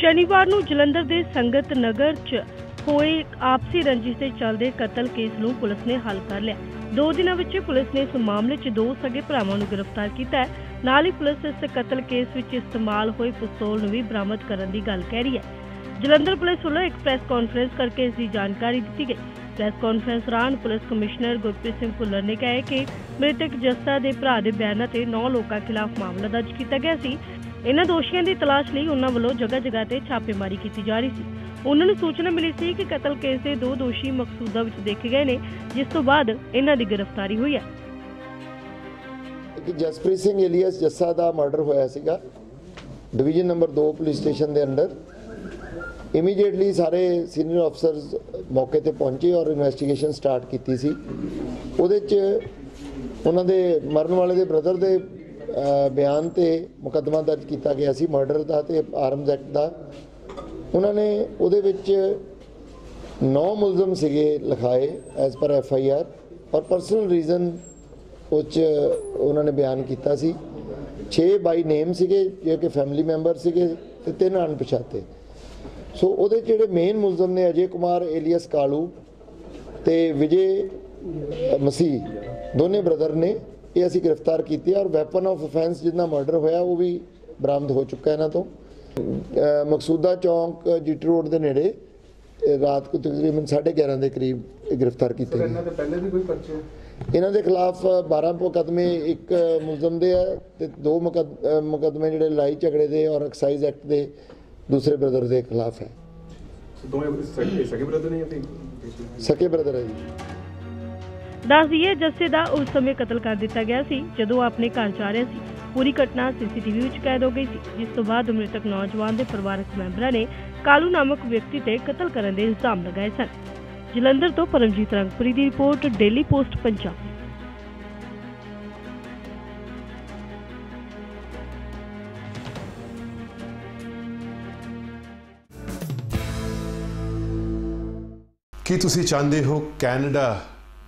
ਸ਼ਨੀਵਾਰ ਨੂੰ ਜਲੰਧਰ ਦੇ ਸੰਗਤ ਨਗਰ 'ਚ ਹੋਏ ਆਪਸੀ ਰੰਜਿਸ਼ ਦੇ ਚੱਲਦੇ ਕਤਲ ਕੇਸ ਨੂੰ ਪੁਲਿਸ ਨੇ ਹੱਲ ਕਰ ਲਿਆ। ਦੋ ਦਿਨਾਂ ਵਿੱਚ ਪੁਲਿਸ ਨੇ ਇਸ ਮਾਮਲੇ 'ਚ ਦੋ ਸਗੇ ਭਰਾਵਾਂ ਨੂੰ ਗ੍ਰਿਫਤਾਰ ਕੀਤਾ ਹੈ। ਨਾਲ ਹੀ ਪੁਲਿਸ ਇਸ ਕਤਲ ਕੇਸ ਵਿੱਚ ਇਸਤੇਮਾਲ ਹੋਈ ਪਿਸਤੌਲ ਨੂੰ ਵੀ ਬਰਾਮਦ ਕਰਨ ਦੀ ਗੱਲ ਕਹਿ ਰਹੀ ਹੈ। ਜਲੰਧਰ ਪੁਲਿਸ ਵੱਲੋਂ ਇੱਕ ਪ੍ਰੈਸ ਕਾਨਫਰੰਸ ਕਰਕੇ ਇਸ ਦੀ ਜਾਣਕਾਰੀ ਦਿੱਤੀ ਗਈ। ਪ੍ਰੈਸ ਕਾਨਫਰੰਸ ਦੌਰਾਨ ਪੁਲਿਸ ਕਮਿਸ਼ਨਰ ਗੁਰਪ੍ਰੀਤ ਸਿੰਘ ਭੁੱਲਰ ਨੇ ਕਿਹਾ ਕਿ ਮ੍ਰਿਤਕ ਜਸਤਾ ਦੇ ਭਰਾ ਦੇ ਬਿਆਨਾਂ ਤੇ 9 ਲੋਕਾਂ ਖਿਲਾਫ ਮਾਮਲਾ ਦਰਜ ਕੀਤਾ ਗਿਆ ਸੀ। ਇਹਨਾਂ ਦੋਸ਼ੀਆਂ ਦੀ ਤਲਾਸ਼ ਲਈ ਉਹਨਾਂ ਵੱਲੋਂ ਜਗ੍ਹਾ ਜਗ੍ਹਾ ਤੇ ਛਾਪੇਮਾਰੀ ਕੀਤੀ ਜਾ ਰਹੀ ਸੀ। ਉਹਨਾਂ ਨੂੰ ਸੂਚਨਾ ਮਿਲੀ ਸੀ ਕਿ ਕਤਲ ਕੇਸ ਦੇ ਦੋ ਦੋਸ਼ੀ ਮਕਸੂਦਾ ਵਿੱਚ ਦੇਖੇ ਗਏ ਨੇ, ਜਿਸ ਤੋਂ ਬਾਅਦ ਇਹਨਾਂ ਦੀ ਗ੍ਰਿਫਤਾਰੀ ਹੋਈ ਹੈ। ਕਿ ਜਸਪ੍ਰੀਤ ਸਿੰਘ ਏਲੀਅਸ ਜੱਸਾ ਦਾ ਮਰਡਰ ਹੋਇਆ ਸੀਗਾ, ਡਿਵੀਜ਼ਨ ਨੰਬਰ 2 ਪੁਲਿਸ ਸਟੇਸ਼ਨ ਦੇ ਅੰਡਰ ਇਮੀਡੀਏਟਲੀ ਸਾਰੇ ਸੀਨੀਅਰ ਅਫਸਰਸ ਮੌਕੇ ਤੇ ਪਹੁੰਚੇ ਔਰ ਇਨਵੈਸਟੀਗੇਸ਼ਨ ਸਟਾਰਟ ਕੀਤੀ ਸੀ। ਉਹਦੇ ਚ ਉਹਨਾਂ ਦੇ ਮਰਨ ਵਾਲੇ ਦੇ ਬ੍ਰਦਰ ਦੇ ਬਿਆਨ ਤੇ ਮੁਕੱਦਮਾ ਦਰਜ ਕੀਤਾ ਗਿਆ ਸੀ ਮਰਡਰ ਦਾ ਤੇ ਆਰਮਜ਼ ਐਕਟ ਦਾ। ਉਹਨਾਂ ਨੇ ਉਹਦੇ ਵਿੱਚ ਨੌ ਮੁਲਜ਼ਮ ਸੀਗੇ ਲਿਖਾਏ as per F I R. ਔਰ ਪਰਸਨਲ ਰੀਜ਼ਨ ਉਹ 'ਚ ਉਹਨਾਂ ਨੇ ਬਿਆਨ ਕੀਤਾ ਸੀ। 6 ਬਾਈ ਨੇਮ ਸੀਗੇ, ਜੋ ਕਿ ਫੈਮਿਲੀ ਮੈਂਬਰ ਸੀਗੇ ਤੇ ਤਿੰਨ ਅਣਪਛਾਤੇ। ਸੋ ਉਹਦੇ 'ਚ ਜਿਹੜੇ ਮੇਨ ਮੁਲਜ਼ਮ ਨੇ ਅਜੇ ਕੁਮਾਰ, ਏਲੀਅਸ, ਕਾਲੂ ਤੇ ਵਿਜੇ ਮਸੀਹ, ਦੋਨੇ ਬ੍ਰਦਰ ਨੇ। ਇਹ ਅਸੀਂ ਗ੍ਰਿਫਤਾਰ ਕੀਤੇ ਔਰ ਵੈਪਨ ਆਫ ਅਫੈਂਸ ਜਿਹਦਾ ਮਰਡਰ ਹੋਇਆ ਉਹ ਵੀ ਬਰਾਮਦ ਹੋ ਚੁੱਕਾ ਇਹਨਾਂ ਤੋਂ। ਮਕਸੂਦਾ ਚੌਂਕ ਜੀਟੀ ਰੋਡ ਦੇ ਨੇੜੇ ਰਾਤ ਨੂੰ ਤਕਰੀਬਨ 11:30 ਦੇ ਕਰੀਬ ਗ੍ਰਿਫਤਾਰ ਕੀਤੇ ਇਹਨਾਂ ਦੇ ਪਹਿਲੇ ਵੀ ਕੋਈ ਪਰਚੇ ਇਹਨਾਂ ਦੇ ਖਿਲਾਫ 12 ਮੁਕੱਦਮੇ ਇੱਕ ਮੁਲਜ਼ਮ ਦੇ ਆ ਤੇ ਦੋ ਮੁਕੱਦਮੇ ਜਿਹੜੇ ਲੜਾਈ ਝਗੜੇ ਦੇ ਔਰ ਐਕਸਾਈਜ਼ ਐਕਟ ਦੇ ਦੂਸਰੇ ਬ੍ਰਦਰ ਦੇ ਖਿਲਾਫ ਹੈ। ਦੋਵੇਂ ਸਕੇ ਬ੍ਰਦਰ ਨਹੀਂ ਅਸੀਂ ਸਕੇ ਬ੍ਰਦਰ ਹੈ ਜੀ। ਦੱਸ ਦਈਏ ਜੱਸੇ ਦਾ ਉਸ ਸਮੇਂ ਕਤਲ ਕਰ ਦਿੱਤਾ ਗਿਆ ਸੀ, ਜਦੋਂ ਆਪਣੇ ਘਰ ਜਾ ਰਿਹਾ ਸੀ। ਪੂਰੀ ਘਟਨਾ ਸੀਸੀਟੀਵੀ ਵਿੱਚ ਕੈਦ ਹੋ ਗਈ ਸੀ। ਜਿਸ ਤੋਂ ਬਾਅਦ ਮ੍ਰਿਤਕ ਨੌਜਵਾਨ ਦੇ ਪਰਿਵਾਰਕ ਮੈਂਬਰਾਂ ਨੇ ਕਾਲੂ ਨਾਮਕ ਵਿਅਕਤੀ ਤੇ ਕਤਲ ਕਰਨ ਦੇ ਇਲਜ਼ਾਮ ਲਗਾਏ ਸਨ। ਜਲੰਧਰ ਤੋਂ ਪਰਮਜੀਤ ਰੰਗਪੁਰੀ ਦੀ ਰਿਪੋਰਟ, ਡੇਲੀ ਪੋਸਟ, ਪੰਜਾਬ। ਕੀ ਤੁਸੀਂ ਚਾਹੁੰਦੇ ਹੋ ਕੈਨੇਡਾ